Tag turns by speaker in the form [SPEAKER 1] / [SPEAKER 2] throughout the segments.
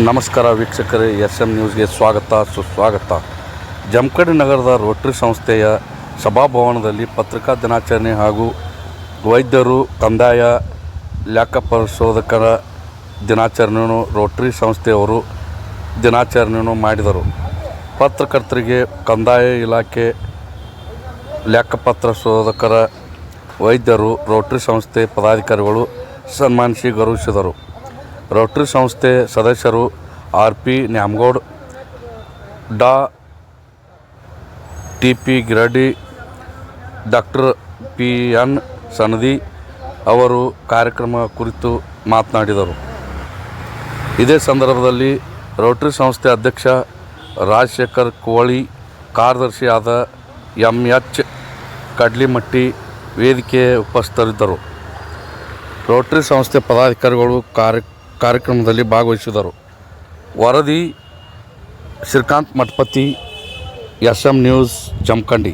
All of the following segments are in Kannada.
[SPEAKER 1] ನಮಸ್ಕಾರ ವೀಕ್ಷಕರೇ ಎಸ್ ಎಂ ನ್ಯೂಸ್ಗೆ ಸ್ವಾಗತ, ಸುಸ್ವಾಗತ. ಜಮಖಂಡಿ ನಗರದ ರೋಟ್ರಿ ಸಂಸ್ಥೆಯ ಸಭಾಭವನದಲ್ಲಿ ಪತ್ರಿಕಾ ದಿನಾಚರಣೆ ಹಾಗೂ ವೈದ್ಯರು, ಕಂದಾಯ, ಲೆಕ್ಕ ಪರಿಶೋಧಕರ ದಿನಾಚರಣೆಯನ್ನು ರೋಟ್ರಿ ಸಂಸ್ಥೆಯವರು ದಿನಾಚರಣೆಯನ್ನು ಮಾಡಿದರು. ಪತ್ರಕರ್ತರಿಗೆ, ಕಂದಾಯ ಇಲಾಖೆ ಲೆಕ್ಕಪತ್ರ ಶೋಧಕರ ವೈದ್ಯರು, ರೋಟ್ರಿ ಸಂಸ್ಥೆ ಪದಾಧಿಕಾರಿಗಳು ಸನ್ಮಾನಿಸಿ ಗೌರವಿಸಿದರು. ರೋಟರಿ ಸಂಸ್ಥೆ ಸದಸ್ಯರು R P Nyamagoud, Dr. T P Giradi, doctor P N Sanadi ಅವರು ಕಾರ್ಯಕ್ರಮ ಕುರಿತು ಮಾತನಾಡಿದರು. ಇದೇ ಸಂದರ್ಭದಲ್ಲಿ ರೋಟರಿ ಸಂಸ್ಥೆ ಅಧ್ಯಕ್ಷ ರಾಜಶೇಖರ್ ಕೋಳಿ, ಕಾರ್ಯದರ್ಶಿಯಾದ ಎಂ ಎಚ್ ಕಡ್ಲಿಮಟ್ಟಿ ವೇದಿಕೆ ಉಪಸ್ಥಿತರಿದ್ದರು. ರೋಟರಿ ಸಂಸ್ಥೆ ಪದಾಧಿಕಾರಿಗಳು ಕಾರ್ಯ ಕಾರ್ಯಕ್ರಮದಲ್ಲಿ ಭಾಗವಹಿಸಿದರು. ವರದಿ Srikanth Mathapati S M news Jamkhandi.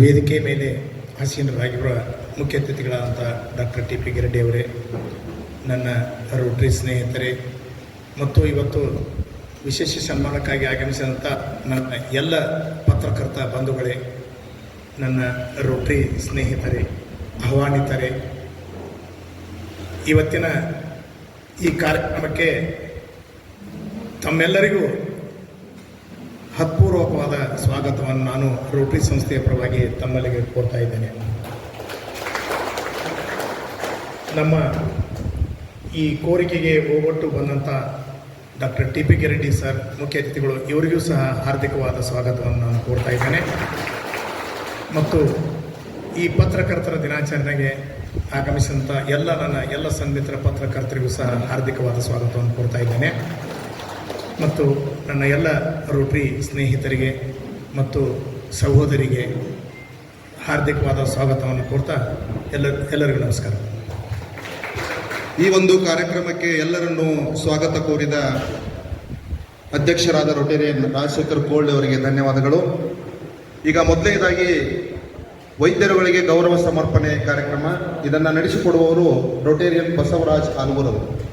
[SPEAKER 2] ವೇದಿಕೆ ಮೇಲೆ ಆಸೀನರಾಗಿರುವ ಮುಖ್ಯ ಅತಿಥಿಗಳಾದಂಥ ಡಾಕ್ಟರ್ ಟಿ ಪಿ ಗಿರಡ್ಡಿ ಅವರೇ, ನನ್ನ ರೋಟ್ರಿ ಸ್ನೇಹಿತರೆ, ಮತ್ತು ಇವತ್ತು ವಿಶೇಷ ಸನ್ಮಾನಕ್ಕಾಗಿ ಆಗಮಿಸಿದಂಥ ನನ್ನ ಎಲ್ಲ ಪತ್ರಕರ್ತ ಬಂಧುಗಳೇ, ನನ್ನ ರೋಟ್ರಿ ಸ್ನೇಹಿತರೆ, ಆಹ್ವಾನಿತರೆ, ಇವತ್ತಿನ ಈ ಕಾರ್ಯಕ್ರಮಕ್ಕೆ ತಮ್ಮೆಲ್ಲರಿಗೂ ಹತ್ಪೂರ್ವಕವಾದ ಸ್ವಾಗತವನ್ನು ನಾನು ರೋಟರಿ ಸಂಸ್ಥೆಯ ಪರವಾಗಿ ತಮ್ಮಲ್ಲಿಗೆ ಕೋರ್ತಾ ಇದ್ದೇನೆ. ನಮ್ಮ ಈ ಕೋರಿಕೆಗೆ ಓಗೊಟ್ಟು ಬಂದಂಥ doctor T P Reddy sir, ಮುಖ್ಯ ಅತಿಥಿಗಳು, ಇವರಿಗೂ ಸಹ ಹಾರ್ದಿಕವಾದ ಸ್ವಾಗತವನ್ನು ನಾನು ಕೋರ್ತಾ ಇದ್ದೇನೆ. ಮತ್ತು ಈ ಪತ್ರಕರ್ತರ ದಿನಾಚರಣೆಗೆ ಆಗಮಿಸಿದಂಥ ಎಲ್ಲ ನನ್ನ ಎಲ್ಲ ಸನ್ಮಿತ್ರ ಪತ್ರಕರ್ತರಿಗೂ ಸಹ ಹಾರ್ದಿಕವಾದ ಸ್ವಾಗತವನ್ನು ಕೋರ್ತಾ ಇದ್ದೇನೆ. ಮತ್ತು ನನ್ನ ಎಲ್ಲ ರೋಟ್ರಿ ಸ್ನೇಹಿತರಿಗೆ ಮತ್ತು ಸಹೋದರಿಗೆ ಹಾರ್ದಿಕವಾದ ಸ್ವಾಗತವನ್ನು ಕೊಡ್ತಾ ಎಲ್ಲ ಎಲ್ಲರಿಗೂ ನಮಸ್ಕಾರ.
[SPEAKER 3] ಈ ಒಂದು ಕಾರ್ಯಕ್ರಮಕ್ಕೆ ಎಲ್ಲರನ್ನೂ ಸ್ವಾಗತ ಕೋರಿದ ಅಧ್ಯಕ್ಷರಾದ ರೊಟೇರಿಯನ್ ರಾಜಶೇಖರ್ ಕೋಳ್ ಅವರಿಗೆ ಧನ್ಯವಾದಗಳು. ಈಗ ಮೊದಲನೇದಾಗಿ ವೈದ್ಯರುಗಳಿಗೆ ಗೌರವ ಸಮರ್ಪಣೆ ಕಾರ್ಯಕ್ರಮ. ಇದನ್ನು ನಡೆಸಿಕೊಡುವವರು ರೊಟೇರಿಯನ್ ಬಸವರಾಜ್ ಆಲ್ಗೂರವರು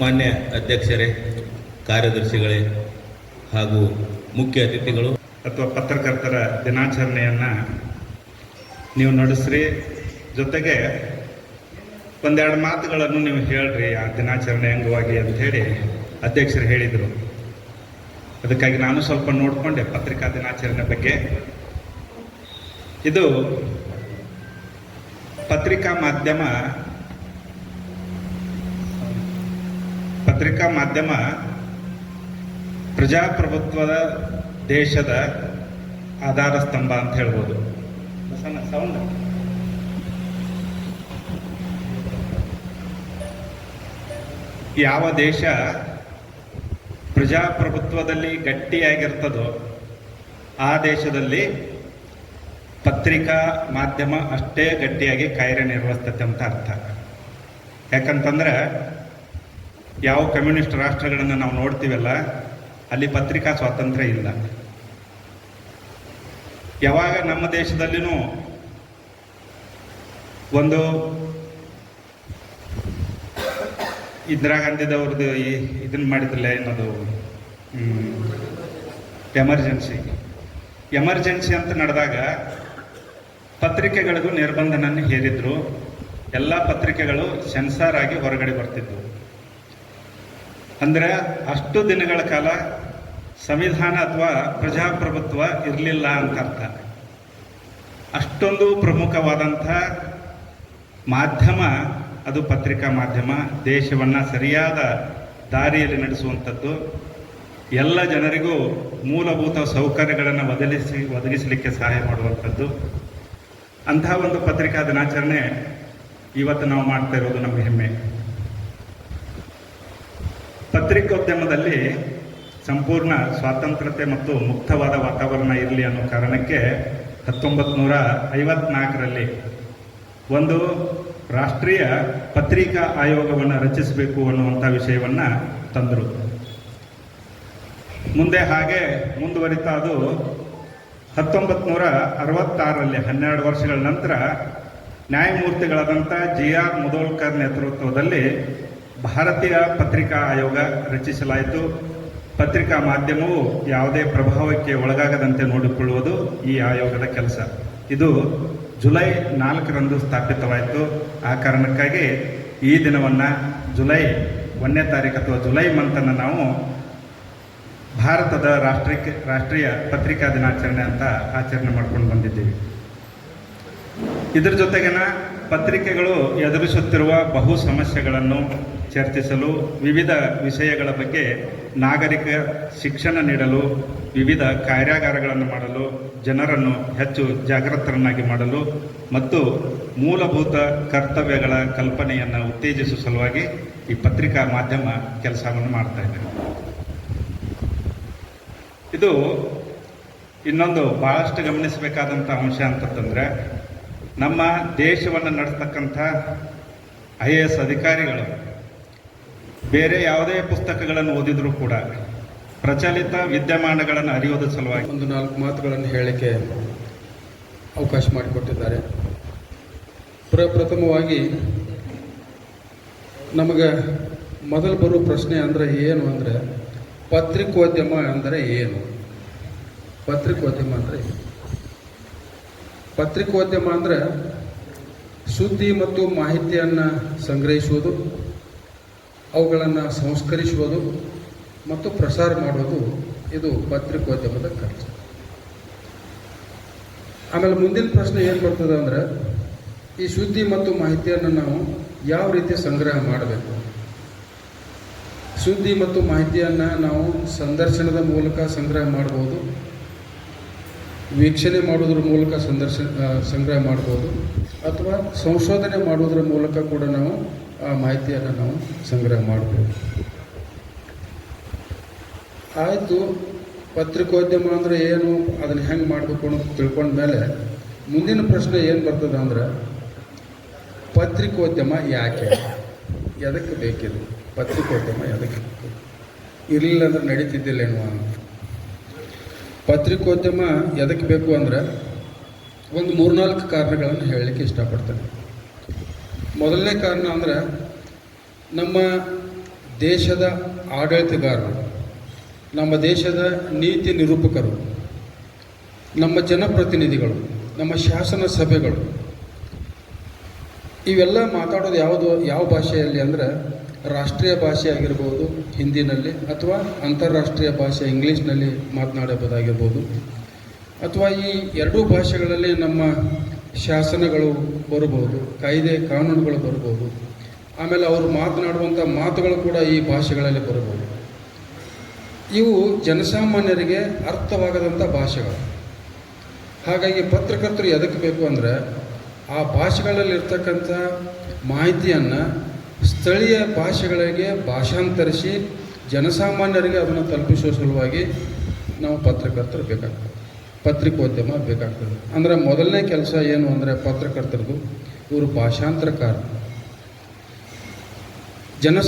[SPEAKER 4] ಮಾನ್ಯ ಅಧ್ಯಕ್ಷರೇ, ಕಾರ್ಯದರ್ಶಿಗಳೇ ಹಾಗೂ ಮುಖ್ಯ ಅತಿಥಿಗಳು.
[SPEAKER 5] ಅಥವಾ ಪತ್ರಕರ್ತರ ದಿನಾಚರಣೆಯನ್ನು ನೀವು ನಡೆಸ್ರಿ. ಜೊತೆಗೆ ಒಂದೆರಡು ಮಾತುಗಳನ್ನು ನೀವು ಹೇಳ್ರಿ ಆ ದಿನಾಚರಣೆ ಅಂಗವಾಗಿ ಅಂತ ಹೇಳಿ ಅಧ್ಯಕ್ಷರು ಹೇಳಿದರು. ಅದಕ್ಕಾಗಿ ನಾನು ಸ್ವಲ್ಪ ನೋಡಿಕೊಂಡೆ ಪತ್ರಿಕಾ ದಿನಾಚರಣೆ ಬಗ್ಗೆ. ಇದು ಪತ್ರಿಕಾ ಮಾಧ್ಯಮ ಪತ್ರಿಕಾ ಮಾಧ್ಯಮ ಪ್ರಜಾಪ್ರಭುತ್ವದ ದೇಶದ ಆಧಾರ ಸ್ತಂಭ ಅಂತ ಹೇಳ್ಬೋದು. ಯಾವ ದೇಶ ಪ್ರಜಾಪ್ರಭುತ್ವದಲ್ಲಿ ಗಟ್ಟಿಯಾಗಿರ್ತದೋ ಆ ದೇಶದಲ್ಲಿ ಪತ್ರಿಕಾ ಮಾಧ್ಯಮ ಅಷ್ಟೇ ಗಟ್ಟಿಯಾಗಿ ಕಾರ್ಯನಿರ್ವಹಿಸ್ತತೆ ಅಂತ ಅರ್ಥ. ಯಾಕಂತಂದ್ರೆ ಯಾವ ಕಮ್ಯುನಿಸ್ಟ್ ರಾಷ್ಟ್ರಗಳನ್ನು ನಾವು ನೋಡ್ತೀವಲ್ಲ, ಅಲ್ಲಿ ಪತ್ರಿಕಾ ಸ್ವಾತಂತ್ರ್ಯ ಇಲ್ಲ. ಯಾವಾಗ ನಮ್ಮ ದೇಶದಲ್ಲಿನೂ ಒಂದು ಇಂದಿರಾ ಗಾಂಧಿದವ್ರದ್ದು ಈ ಇದನ್ನ ಮಾಡಿದ್ರಲ್ಲ ಏನದು? ಎಮರ್ಜೆನ್ಸಿ. ಎಮರ್ಜೆನ್ಸಿ ಅಂತ ನಡೆದಾಗ ಪತ್ರಿಕೆಗಳಿಗೂ ನಿರ್ಬಂಧನ ಹೇರಿದ್ರು. ಎಲ್ಲ ಪತ್ರಿಕೆಗಳು ಸೆನ್ಸಾರ್ ಆಗಿ ಹೊರಗಡೆ ಬರ್ತಿದ್ವು. ಅಂದರೆ ಅಷ್ಟು ದಿನಗಳ ಕಾಲ ಸಂವಿಧಾನ ಅಥವಾ ಪ್ರಜಾಪ್ರಭುತ್ವ ಇರಲಿಲ್ಲ ಅಂತ ಅರ್ಥ. ಅಷ್ಟೊಂದು ಪ್ರಮುಖವಾದಂಥ ಮಾಧ್ಯಮ, ಅದು ಪತ್ರಿಕಾ ಮಾಧ್ಯಮ, ದೇಶವನ್ನು ಸರಿಯಾದ ದಾರಿಯಲ್ಲಿ ನಡೆಸುವಂಥದ್ದು. ಎಲ್ಲ ಜನರಿಗೂ ಮೂಲಭೂತ ಸೌಕರ್ಯಗಳನ್ನು ಒದಗಿಸಿ, ಒದಗಿಸಲಿಕ್ಕೆ ಸಹಾಯ ಮಾಡುವಂಥದ್ದು. ಅಂತಹ ಒಂದು ಪತ್ರಿಕಾ ದಿನಾಚರಣೆ ಇವತ್ತು ನಾವು ಮಾಡ್ತಾ ಇರೋದು ನಮ್ಮ ಹೆಮ್ಮೆ. ಪತ್ರಿಕೋದ್ಯಮದಲ್ಲಿ ಸಂಪೂರ್ಣ ಸ್ವಾತಂತ್ರ್ಯತೆ ಮತ್ತು ಮುಕ್ತವಾದ ವಾತಾವರಣ ಇರಲಿ ಅನ್ನೋ ಕಾರಣಕ್ಕೆ ಹತ್ತೊಂಬತ್ತು ನೂರ ಐವತ್ನಾಲ್ಕರಲ್ಲಿ ಒಂದು ರಾಷ್ಟ್ರೀಯ ಪತ್ರಿಕಾ ಆಯೋಗವನ್ನು ರಚಿಸಬೇಕು ಅನ್ನುವಂಥ ವಿಷಯವನ್ನು ತಂದರು. ಮುಂದೆ ಹಾಗೆ ಮುಂದುವರಿತಾ ಅದು ಹತ್ತೊಂಬತ್ತು ನೂರ ಅರವತ್ತಾರರಲ್ಲಿ ಹನ್ನೆರಡು ವರ್ಷಗಳ ನಂತರ ನ್ಯಾಯಮೂರ್ತಿಗಳಾದಂಥ ಜಿ ಆರ್ ಮುದೋಳ್ಕರ್ ನೇತೃತ್ವದಲ್ಲಿ ಭಾರತೀಯ ಪತ್ರಿಕಾ ಆಯೋಗ ರಚಿಸಲಾಯಿತು. ಪತ್ರಿಕಾ ಮಾಧ್ಯಮವು ಯಾವುದೇ ಪ್ರಭಾವಕ್ಕೆ ಒಳಗಾಗದಂತೆ ನೋಡಿಕೊಳ್ಳುವುದು ಈ ಆಯೋಗದ ಕೆಲಸ. ಇದು ಜುಲೈ ನಾಲ್ಕರಂದು ಸ್ಥಾಪಿತವಾಯಿತು. ಆ ಕಾರಣಕ್ಕಾಗಿ ಈ ದಿನವನ್ನು ಜುಲೈ ಒಂದನೇ ತಾರೀಕು ಅಥವಾ ಜುಲೈ ಮಂತನ್ನು ನಾವು ಭಾರತದ ರಾಷ್ಟ್ರೀಯ ರಾಷ್ಟ್ರೀಯ ಪತ್ರಿಕಾ ದಿನಾಚರಣೆ ಅಂತ ಆಚರಣೆ ಮಾಡ್ಕೊಂಡು ಬಂದಿದ್ದೀವಿ. ಇದರ ಜೊತೆಗಿನ ಪತ್ರಿಕೆಗಳು ಎದುರಿಸುತ್ತಿರುವ ಬಹು ಸಮಸ್ಯೆಗಳನ್ನು ಚರ್ಚಿಸಲು ವಿವಿಧ ವಿಷಯಗಳ ಬಗ್ಗೆ ನಾಗರಿಕ ಶಿಕ್ಷಣ ನೀಡಲು, ವಿವಿಧ ಕಾರ್ಯಾಗಾರಗಳನ್ನು ಮಾಡಲು, ಜನರನ್ನು ಹೆಚ್ಚು ಜಾಗೃತರನ್ನಾಗಿ ಮಾಡಲು ಮತ್ತು ಮೂಲಭೂತ ಕರ್ತವ್ಯಗಳ ಕಲ್ಪನೆಯನ್ನು ಉತ್ತೇಜಿಸುವ ಸಲುವಾಗಿ ಈ ಪತ್ರಿಕಾ ಮಾಧ್ಯಮ ಕೆಲಸವನ್ನು ಮಾಡ್ತಾ ಇದೆ. ಇದು ಇನ್ನೊಂದು ಬಹಳಷ್ಟು ಗಮನಿಸಬೇಕಾದಂಥ ಅಂಶ ಅಂತಂತಂದರೆ, ನಮ್ಮ ದೇಶವನ್ನು ನಡೆಸ್ತಕ್ಕಂಥ ಐ ಎ ಎಸ್ ಅಧಿಕಾರಿಗಳು ಬೇರೆ ಯಾವುದೇ ಪುಸ್ತಕಗಳನ್ನು ಓದಿದರೂ ಕೂಡ ಪ್ರಚಲಿತ ವಿದ್ಯಮಾನಗಳನ್ನು ಅರಿಯೋದ ಸಲುವಾಗಿ
[SPEAKER 6] ಒಂದು ನಾಲ್ಕು ಮಾತುಗಳನ್ನು ಹೇಳಲಿಕ್ಕೆ ಅವಕಾಶ ಮಾಡಿಕೊಟ್ಟಿದ್ದಾರೆ. ಪ್ರಪ್ರಥಮವಾಗಿ ನಮಗೆ ಮೊದಲು ಬರುವ ಪ್ರಶ್ನೆ ಅಂದರೆ ಏನು ಅಂದರೆ ಪತ್ರಿಕೋದ್ಯಮ ಅಂದರೆ ಏನು? ಪತ್ರಿಕೋದ್ಯಮ ಅಂದರೆ ಪತ್ರಿಕೋದ್ಯಮ ಅಂದರೆ ಸುದ್ದಿ ಮತ್ತು ಮಾಹಿತಿಯನ್ನು ಸಂಗ್ರಹಿಸುವುದು ಅವುಗಳನ್ನು ಸಂಸ್ಕರಿಸುವುದು ಮತ್ತು ಪ್ರಸಾರ ಮಾಡುವುದು ಇದು ಪತ್ರಿಕೋದ್ಯಮದ ಖರ್ಚು. ಆಮೇಲೆ ಮುಂದಿನ ಪ್ರಶ್ನೆ ಏನು ಬರ್ತದೆ ಅಂದರೆ, ಈ ಸುದ್ದಿ ಮತ್ತು ಮಾಹಿತಿಯನ್ನು ನಾವು ಯಾವ ರೀತಿ ಸಂಗ್ರಹ ಮಾಡಬೇಕು? ಸುದ್ದಿ ಮತ್ತು ಮಾಹಿತಿಯನ್ನು ನಾವು ಸಂದರ್ಶನದ ಮೂಲಕ ಸಂಗ್ರಹ ಮಾಡ್ಬೋದು ವೀಕ್ಷಣೆ ಮಾಡೋದ್ರ ಮೂಲಕ ಸಂದರ್ಶನ ಸಂಗ್ರಹ ಮಾಡ್ಬೋದು ಅಥವಾ ಸಂಶೋಧನೆ ಮಾಡೋದ್ರ ಮೂಲಕ ಕೂಡ ನಾವು ಆ ಮಾಹಿತಿಯನ್ನು ನಾವು ಸಂಗ್ರಹ ಮಾಡ್ಬೋದು. ಆಯಿತು, ಪತ್ರಿಕೋದ್ಯಮ ಅಂದರೆ ಏನು, ಅದನ್ನು ಹೆಂಗೆ ಮಾಡಬೇಕು ತಿಳ್ಕೊಂಡ ಮೇಲೆ ಮುಂದಿನ ಪ್ರಶ್ನೆ ಏನು ಬರ್ತದೆ ಅಂದ್ರೆ, ಪತ್ರಿಕೋದ್ಯಮ ಯಾಕೆ? ಎದಕ್ಕೆ ಬೇಕಿದೆ? ಪತ್ರಿಕೋದ್ಯಮ ಎದಕ್ಕೆ ಬೇಕು ಇರಲಿಲ್ಲ ಅಂದ್ರೆ ನಡೀತಿದ್ದಿಲ್ಲೇನು ಅಂತ ಪತ್ರಿಕೋದ್ಯಮ ಎದಕ್ಕೆ ಬೇಕು ಅಂದರೆ, ಒಂದು ಮೂರ್ನಾಲ್ಕು ಕಾರಣಗಳನ್ನು ಹೇಳಲಿಕ್ಕೆ ಇಷ್ಟಪಡ್ತೇನೆ. ಮೊದಲನೇ ಕಾರಣ ಅಂದರೆ ನಮ್ಮ ದೇಶದ ಆಡಳಿತಗಾರರು, ನಮ್ಮ ದೇಶದ ನೀತಿ ನಿರೂಪಕರು, ನಮ್ಮ ಜನಪ್ರತಿನಿಧಿಗಳು, ನಮ್ಮ ಶಾಸನ ಸಭೆಗಳು, ಇವೆಲ್ಲ ಮಾತಾಡೋದು ಯಾವುದು, ಯಾವ ಭಾಷೆಯಲ್ಲಿ ಅಂದರೆ ರಾಷ್ಟ್ರೀಯ ಭಾಷೆ ಆಗಿರ್ಬೋದು ಹಿಂದಿನಲ್ಲಿ ಅಥವಾ ಅಂತಾರಾಷ್ಟ್ರೀಯ ಭಾಷೆ ಇಂಗ್ಲೀಷ್ನಲ್ಲಿ ಮಾತನಾಡಬಹುದಾಗಿರ್ಬೋದು. ಅಥವಾ ಈ ಎರಡೂ ಭಾಷೆಗಳಲ್ಲಿ ನಮ್ಮ ಶಾಸನಗಳು ಬರಬಹುದು, ಕಾಯ್ದೆ ಕಾನೂನುಗಳು ಬರ್ಬೋದು ಆಮೇಲೆ ಅವರು ಮಾತನಾಡುವಂಥ ಮಾತುಗಳು ಕೂಡ ಈ ಭಾಷೆಗಳಲ್ಲಿ ಬರಬಹುದು. ಇವು ಜನಸಾಮಾನ್ಯರಿಗೆ ಅರ್ಥವಾಗದಂಥ ಭಾಷೆಗಳು. ಹಾಗಾಗಿ ಪತ್ರಕರ್ತರು ಎದಕ್ಕೆ ಬೇಕು ಅಂದರೆ ಆ ಭಾಷೆಗಳಲ್ಲಿರ್ತಕ್ಕಂಥ ಮಾಹಿತಿಯನ್ನು ಸ್ಥಳೀಯ ಭಾಷೆಗಳಿಗೆ ಭಾಷಾಂತರಿಸಿ ಜನಸಾಮಾನ್ಯರಿಗೆ ಅದನ್ನು ತಲುಪಿಸುವ ಸಲುವಾಗಿ ನಾವು ಪತ್ರಕರ್ತರು ಬೇಕಾಗ್ತದೆ ಪತ್ರಿಕೋದ್ಯಮ ಬೇಕಾಗ್ತದೆ. ಅಂದರೆ ಮೊದಲನೇ ಕೆಲಸ ಏನು ಅಂದರೆ ಪತ್ರಕರ್ತರದು ಇವರು ಭಾಷಾಂತರಕಾರ. ಜನ